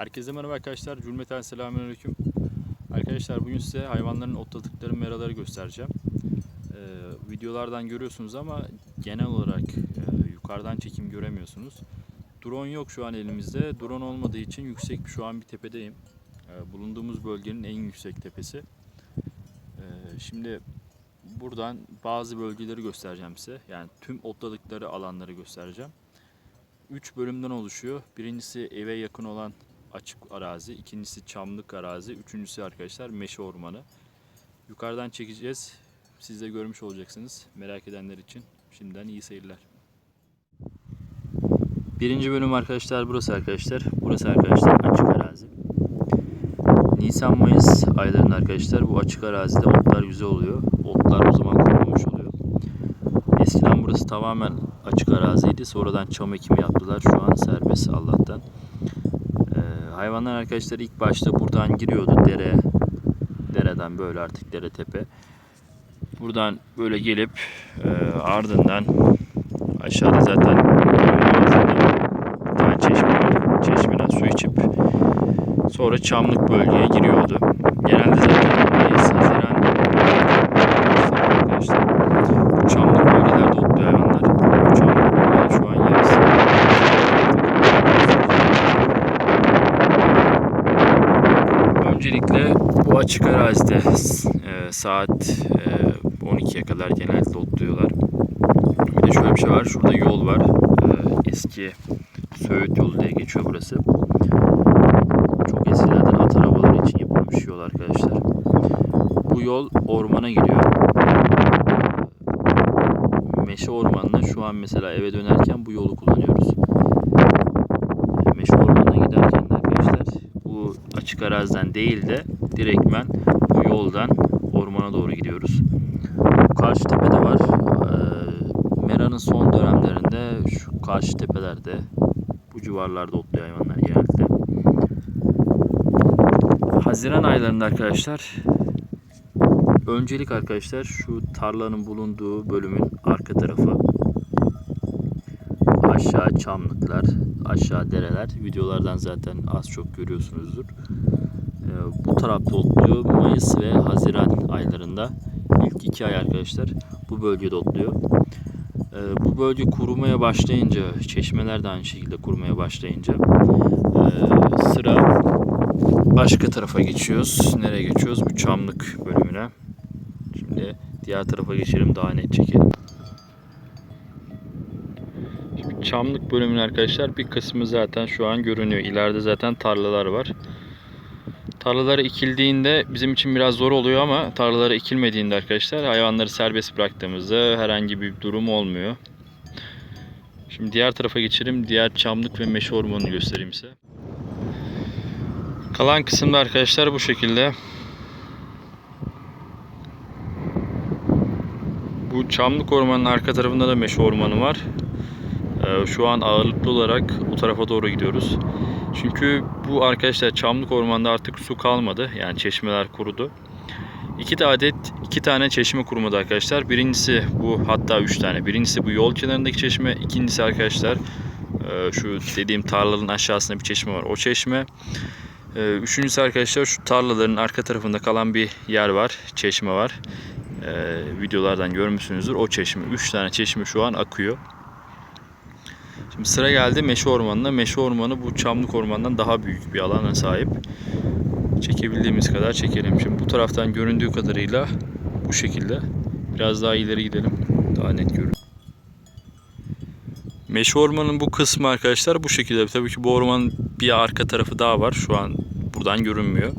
Herkese merhaba arkadaşlar. Cümleten selamünaleyküm. Arkadaşlar bugün size hayvanların otladıkları meraları göstereceğim. Ee, videolardan görüyorsunuz ama genel olarak e, yukarıdan çekim göremiyorsunuz. Drone yok şu an elimizde. Drone olmadığı için yüksek şu an bir tepedeyim. Ee, bulunduğumuz bölgenin en yüksek tepesi. Ee, şimdi buradan bazı bölgeleri göstereceğim size. Yani tüm otladıkları alanları göstereceğim. 3 bölümden oluşuyor. Birincisi eve yakın olan açık arazi, ikincisi çamlık arazi, üçüncüsü arkadaşlar meşe ormanı. Yukarıdan çekeceğiz. Siz de görmüş olacaksınız merak edenler için. Şimdiden iyi seyirler. Birinci bölüm arkadaşlar burası arkadaşlar. Burası arkadaşlar açık arazi. Nisan-Mayıs aylarında arkadaşlar bu açık arazide otlar güzel oluyor. Otlar o zaman kurulmuş oluyor. Eskiden burası tamamen açık araziydi. Sonradan çam ekimi yaptılar. Şu an serbest Allah'tan. Hayvanlar arkadaşlar ilk başta buradan giriyordu dere. Dereden böyle artık dere tepe. Buradan böyle gelip e, ardından aşağıda zaten bir çeşme. Çeşmeden su içip sonra çamlık bölgeye giriyordu. Genelde zaten Mayıs, Haziran arkadaşlar. Çamlık bölgelerde otluyor hayvanlar. Bu çamlık bölgeler şu an yarısı. Öncelikle bu açık arazide e, saat e, 12'ye kadar genellikle otluyorlar. Bir de şöyle bir şey var. Şurada yol var. E, eski Söğüt yolu diye geçiyor burası. Çok eskilerden at arabaları için yapılmış yol arkadaşlar. Bu yol ormana gidiyor. Meşe ormanına şu an mesela eve dönerken bu yolu kullanıyoruz. Meşe ormanına giderken de arkadaşlar bu açık araziden değil de direktmen bu yoldan ormana doğru gidiyoruz. Karşı tepede var. Ee, Mera'nın son dönemlerinde şu karşı tepelerde bu civarlarda otluyor hayvanlar genellikle. Haziran aylarında arkadaşlar öncelik arkadaşlar şu tarlanın bulunduğu bölümün arka tarafı aşağı çamlıklar, aşağı dereler. Videolardan zaten az çok görüyorsunuzdur. Ee, bu tarafta otluyor. Mayıs ve Haziran aylarında ilk iki ay arkadaşlar bu bölgede otluyor. Ee, bu bölge kurumaya başlayınca, çeşmeler de aynı şekilde kurumaya başlayınca ee, sıra başka tarafa geçiyoruz. Nereye geçiyoruz? Bu çamlık bölümüne. Şimdi diğer tarafa geçelim daha net çekelim. Şimdi çamlık bölümün arkadaşlar bir kısmı zaten şu an görünüyor. İleride zaten tarlalar var. Tarlaları ekildiğinde bizim için biraz zor oluyor ama tarlaları ekilmediğinde arkadaşlar hayvanları serbest bıraktığımızda herhangi bir durum olmuyor. Şimdi diğer tarafa geçelim. Diğer çamlık ve meşe ormanını göstereyim size. Kalan kısımda arkadaşlar bu şekilde. Bu çamlık ormanın arka tarafında da meşe ormanı var. Ee, Şu an ağırlıklı olarak o tarafa doğru gidiyoruz. Çünkü bu arkadaşlar çamlık ormanda artık su kalmadı. Yani çeşmeler kurudu. İki de adet iki tane çeşme kurumadı arkadaşlar. Birincisi bu hatta üç tane. Birincisi bu yol kenarındaki çeşme. İkincisi arkadaşlar e, şu dediğim tarlanın aşağısında bir çeşme var. O çeşme. E, Üçüncüsü arkadaşlar şu tarlaların arka tarafında kalan bir yer var. Çeşme var. E, Videolardan görmüşsünüzdür. O çeşme. Üç tane çeşme şu an akıyor. Şimdi sıra geldi Meşe Ormanı'na. Meşe Ormanı bu Çamlık Ormanı'ndan daha büyük bir alana sahip. Çekebildiğimiz kadar çekelim. Şimdi bu taraftan göründüğü kadarıyla bu şekilde. Biraz daha ileri gidelim. Daha net görün. Meşe Ormanı'nın bu kısmı arkadaşlar bu şekilde. Tabii ki bu ormanın bir arka tarafı daha var. Şu an buradan görünmüyor.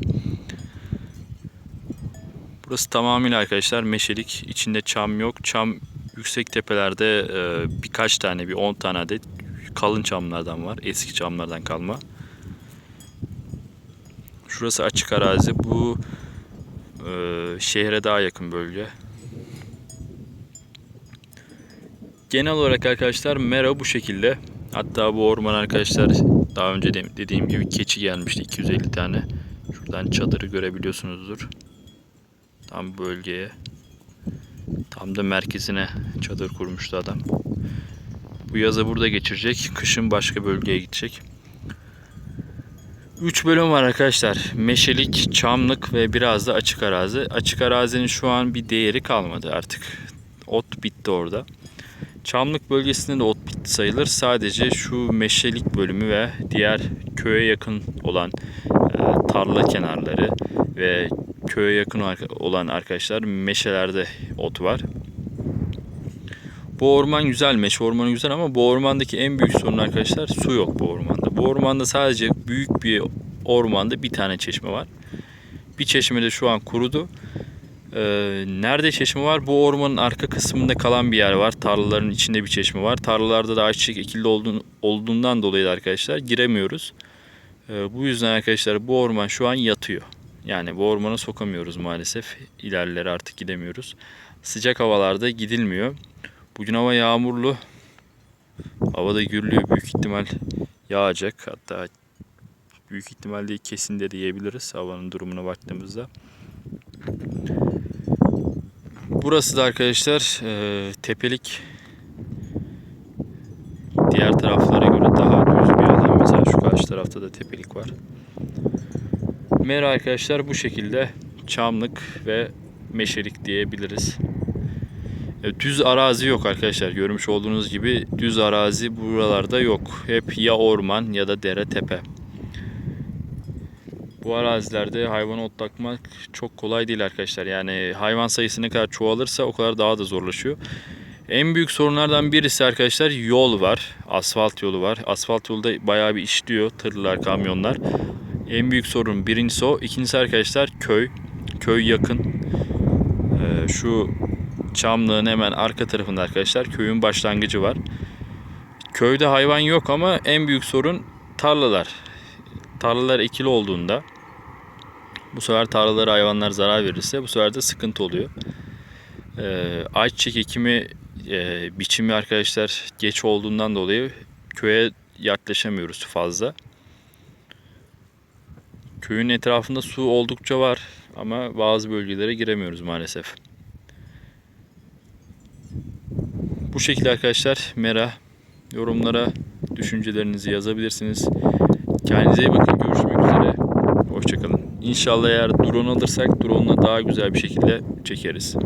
Burası tamamıyla arkadaşlar meşelik. İçinde çam yok. Çam yüksek tepelerde e, birkaç tane, bir 10 tane adet kalın çamlardan var. Eski çamlardan kalma. Şurası açık arazi. Bu e, şehre daha yakın bölge. Genel olarak arkadaşlar mera bu şekilde. Hatta bu orman arkadaşlar daha önce de dediğim gibi keçi gelmişti 250 tane. Şuradan çadırı görebiliyorsunuzdur. Tam bölgeye. Tam da merkezine çadır kurmuştu adam. Bu yazı burada geçirecek. Kışın başka bölgeye gidecek. 3 bölüm var arkadaşlar. Meşelik, çamlık ve biraz da açık arazi. Açık arazinin şu an bir değeri kalmadı artık. Ot bitti orada. Çamlık bölgesinde de ot bitti sayılır. Sadece şu meşelik bölümü ve diğer köye yakın olan e, tarla kenarları ve köye yakın olan arkadaşlar meşelerde ot var. Bu orman güzel, meşe ormanı güzel ama bu ormandaki en büyük sorun arkadaşlar su yok bu ormanda. Bu ormanda sadece büyük bir ormanda bir tane çeşme var. Bir çeşme de şu an kurudu. Ee, nerede çeşme var? Bu ormanın arka kısmında kalan bir yer var. Tarlaların içinde bir çeşme var. Tarlalarda da ayçiçek ekildi olduğun, olduğundan dolayı da arkadaşlar giremiyoruz. Ee, bu yüzden arkadaşlar bu orman şu an yatıyor. Yani bu ormana sokamıyoruz maalesef. İlerlere artık gidemiyoruz. Sıcak havalarda gidilmiyor. Bugün hava yağmurlu. Havada gürlüyor. Büyük ihtimal yağacak. Hatta büyük ihtimal değil kesin de diyebiliriz havanın durumuna baktığımızda. Burası da arkadaşlar e, tepelik. Diğer taraflara göre daha düz bir alan. Mesela şu karşı tarafta da tepelik var. Mera arkadaşlar bu şekilde çamlık ve meşelik diyebiliriz. E, Düz arazi yok arkadaşlar. Görmüş olduğunuz gibi düz arazi buralarda yok. Hep ya orman ya da dere tepe. Bu arazilerde hayvan otlatmak çok kolay değil arkadaşlar. Yani hayvan sayısı ne kadar çoğalırsa o kadar daha da zorlaşıyor. En büyük sorunlardan birisi arkadaşlar yol var. Asfalt yolu var. Asfalt yolda bayağı bir işliyor tırlar, kamyonlar. En büyük sorun birincisi o. İkincisi arkadaşlar köy. Köy yakın. Ee, şu Çamlığın hemen arka tarafında arkadaşlar köyün başlangıcı var. Köyde hayvan yok ama en büyük sorun tarlalar. Tarlalar ekili olduğunda bu sefer tarlalara hayvanlar zarar verirse bu sefer de sıkıntı oluyor. Ee, ayçiçek ekimi e, biçimi arkadaşlar geç olduğundan dolayı köye yaklaşamıyoruz fazla. Köyün etrafında su oldukça var ama bazı bölgelere giremiyoruz maalesef. Bu şekilde arkadaşlar Mera yorumlara düşüncelerinizi yazabilirsiniz. Kendinize iyi bakın. Görüşmek üzere. Hoşçakalın. İnşallah eğer drone alırsak drone'la daha güzel bir şekilde çekeriz.